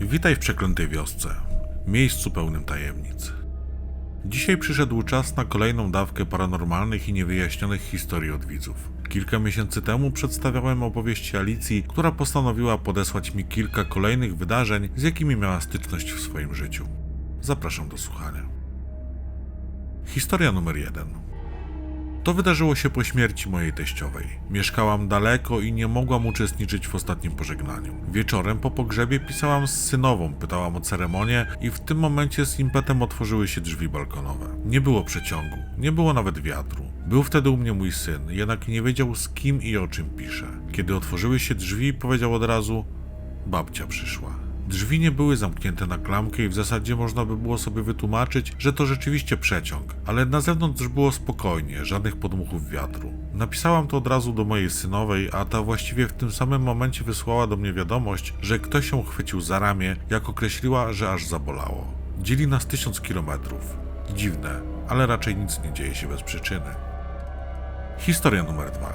Witaj w przeklętej wiosce, miejscu pełnym tajemnic. Dzisiaj przyszedł czas na kolejną dawkę paranormalnych i niewyjaśnionych historii od widzów. Kilka miesięcy temu przedstawiałem opowieści Alicji, która postanowiła podesłać mi kilka kolejnych wydarzeń, z jakimi miała styczność w swoim życiu. Zapraszam do słuchania. Historia numer jeden. To wydarzyło się po śmierci mojej teściowej. Mieszkałam daleko i nie mogłam uczestniczyć w ostatnim pożegnaniu. Wieczorem po pogrzebie pisałam z synową, pytałam o ceremonię i w tym momencie z impetem otworzyły się drzwi balkonowe. Nie było przeciągu, nie było nawet wiatru. Był wtedy u mnie mój syn, jednak nie wiedział z kim i o czym pisze. Kiedy otworzyły się drzwi, powiedział od razu: Babcia przyszła. Drzwi nie były zamknięte na klamkę i w zasadzie można by było sobie wytłumaczyć, że to rzeczywiście przeciąg, ale na zewnątrz było spokojnie, żadnych podmuchów wiatru. Napisałam to od razu do mojej synowej, a ta właściwie w tym samym momencie wysłała do mnie wiadomość, że ktoś ją chwycił za ramię, jak określiła, że aż zabolało. Dzieli nas tysiąc kilometrów. Dziwne, ale raczej nic nie dzieje się bez przyczyny. Historia numer dwa.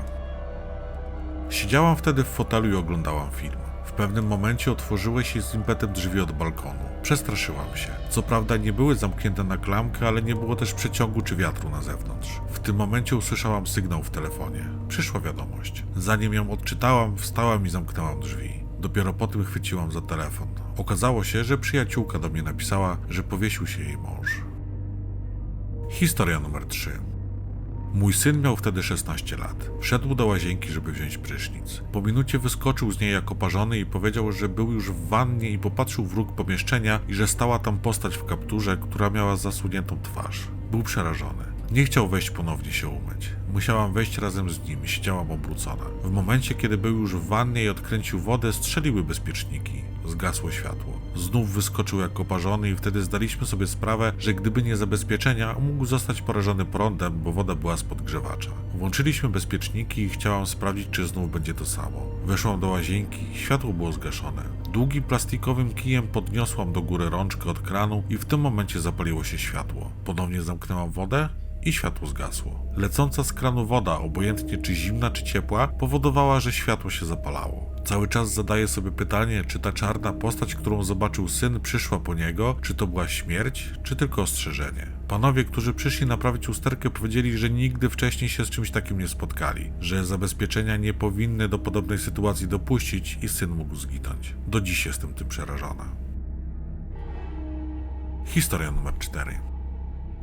Siedziałam wtedy w fotelu i oglądałam film. W pewnym momencie otworzyły się z impetem drzwi od balkonu. Przestraszyłam się. Co prawda nie były zamknięte na klamkę, ale nie było też przeciągu czy wiatru na zewnątrz. W tym momencie usłyszałam sygnał w telefonie. Przyszła wiadomość. Zanim ją odczytałam, wstałam i zamknęłam drzwi. Dopiero potem chwyciłam za telefon. Okazało się, że przyjaciółka do mnie napisała, że powiesił się jej mąż. Historia numer 3. Mój syn miał wtedy 16 lat. Wszedł do łazienki, żeby wziąć prysznic. Po minucie wyskoczył z niej jak oparzony i powiedział, że był już w wannie i popatrzył w róg pomieszczenia i że stała tam postać w kapturze, która miała zasłoniętą twarz. Był przerażony. Nie chciał wejść ponownie się umyć. Musiałam wejść razem z nim, siedziałam obrócona. W momencie, kiedy był już w wannie i odkręcił wodę, strzeliły bezpieczniki. Zgasło światło. Znów wyskoczył jak oparzony i wtedy zdaliśmy sobie sprawę, że gdyby nie zabezpieczenia, mógł zostać porażony prądem, bo woda była z podgrzewacza. Włączyliśmy bezpieczniki i chciałam sprawdzić, czy znów będzie to samo. Weszłam do łazienki, światło było zgaszone. Długim plastikowym kijem podniosłam do góry rączkę od kranu i w tym momencie zapaliło się światło. Ponownie zamknęłam wodę i światło zgasło. Lecąca z kranu woda, obojętnie czy zimna, czy ciepła, powodowała, że światło się zapalało. Cały czas zadaję sobie pytanie, czy ta czarna postać, którą zobaczył syn, przyszła po niego, czy to była śmierć, czy tylko ostrzeżenie. Panowie, którzy przyszli naprawić usterkę, powiedzieli, że nigdy wcześniej się z czymś takim nie spotkali, że zabezpieczenia nie powinny do podobnej sytuacji dopuścić i syn mógł zginąć. Do dziś jestem tym przerażona. Historia numer 4.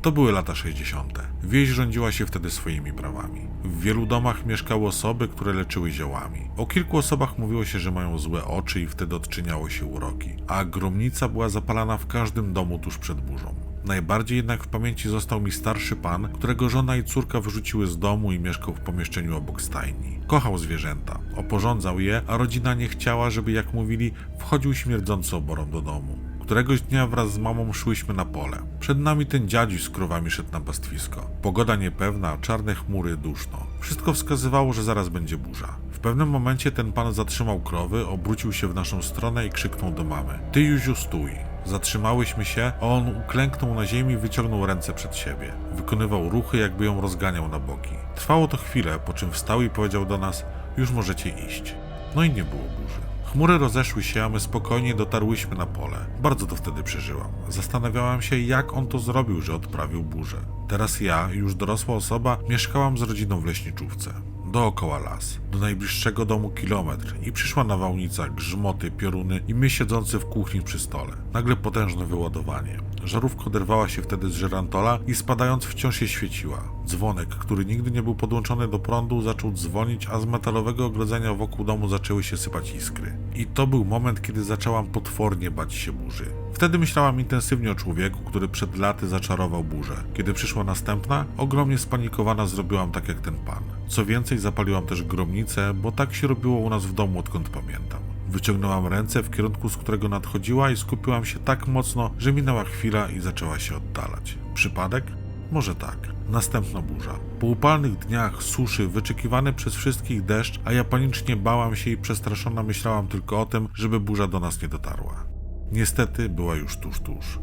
To były lata 60. Wieś rządziła się wtedy swoimi prawami. W wielu domach mieszkały osoby, które leczyły ziołami. O kilku osobach mówiło się, że mają złe oczy i wtedy odczyniało się uroki. A gromnica była zapalana w każdym domu tuż przed burzą. Najbardziej jednak w pamięci został mi starszy pan, którego żona i córka wyrzuciły z domu i mieszkał w pomieszczeniu obok stajni. Kochał zwierzęta, oporządzał je, a rodzina nie chciała, żeby, jak mówili, wchodził śmierdzący oborą do domu. Któregoś dnia wraz z mamą szłyśmy na pole. Przed nami ten dziadziuś z krowami szedł na pastwisko. Pogoda niepewna, czarne chmury, duszno. Wszystko wskazywało, że zaraz będzie burza. W pewnym momencie ten pan zatrzymał krowy, obrócił się w naszą stronę i krzyknął do mamy: Ty, Juziu, stój. Zatrzymałyśmy się, a on uklęknął na ziemi i wyciągnął ręce przed siebie. Wykonywał ruchy, jakby ją rozganiał na boki. Trwało to chwilę, po czym wstał i powiedział do nas: Już możecie iść. No i nie było burzy. Chmury rozeszły się, a my spokojnie dotarłyśmy na pole. Bardzo to wtedy przeżyłam. Zastanawiałam się, jak on to zrobił, że odprawił burzę. Teraz ja, już dorosła osoba, mieszkałam z rodziną w leśniczówce. Dookoła las. Do najbliższego domu kilometr i przyszła nawałnica, grzmoty, pioruny i my siedzący w kuchni przy stole. Nagle potężne wyładowanie. Żarówka oderwała się wtedy z żerantola i spadając wciąż się świeciła. Dzwonek, który nigdy nie był podłączony do prądu, zaczął dzwonić, a z metalowego ogrodzenia wokół domu zaczęły się sypać iskry. I to był moment, kiedy zaczęłam potwornie bać się burzy. Wtedy myślałam intensywnie o człowieku, który przed laty zaczarował burzę. Kiedy przyszła następna, ogromnie spanikowana zrobiłam tak jak ten pan. Co więcej, zapaliłam też gromnicę, bo tak się robiło u nas w domu, odkąd pamiętam. Wyciągnęłam ręce w kierunku, z którego nadchodziła i skupiłam się tak mocno, że minęła chwila i zaczęła się oddalać. Przypadek? Może tak. Następna burza. Po upalnych dniach suszy, wyczekiwany przez wszystkich deszcz, a ja panicznie bałam się i przestraszona myślałam tylko o tym, żeby burza do nas nie dotarła. Niestety była już tuż, tuż.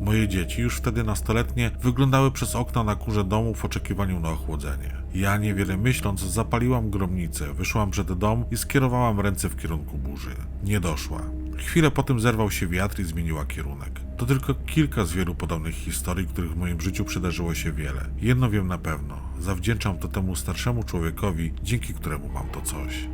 Moje dzieci, już wtedy nastoletnie, wyglądały przez okna na kurze domu w oczekiwaniu na ochłodzenie. Ja, niewiele myśląc, zapaliłam gromnicę, wyszłam przed dom i skierowałam ręce w kierunku burzy. Nie doszła. Chwilę potem zerwał się wiatr i zmieniła kierunek. To tylko kilka z wielu podobnych historii, których w moim życiu przydarzyło się wiele. Jedno wiem na pewno, zawdzięczam to temu starszemu człowiekowi, dzięki któremu mam to coś.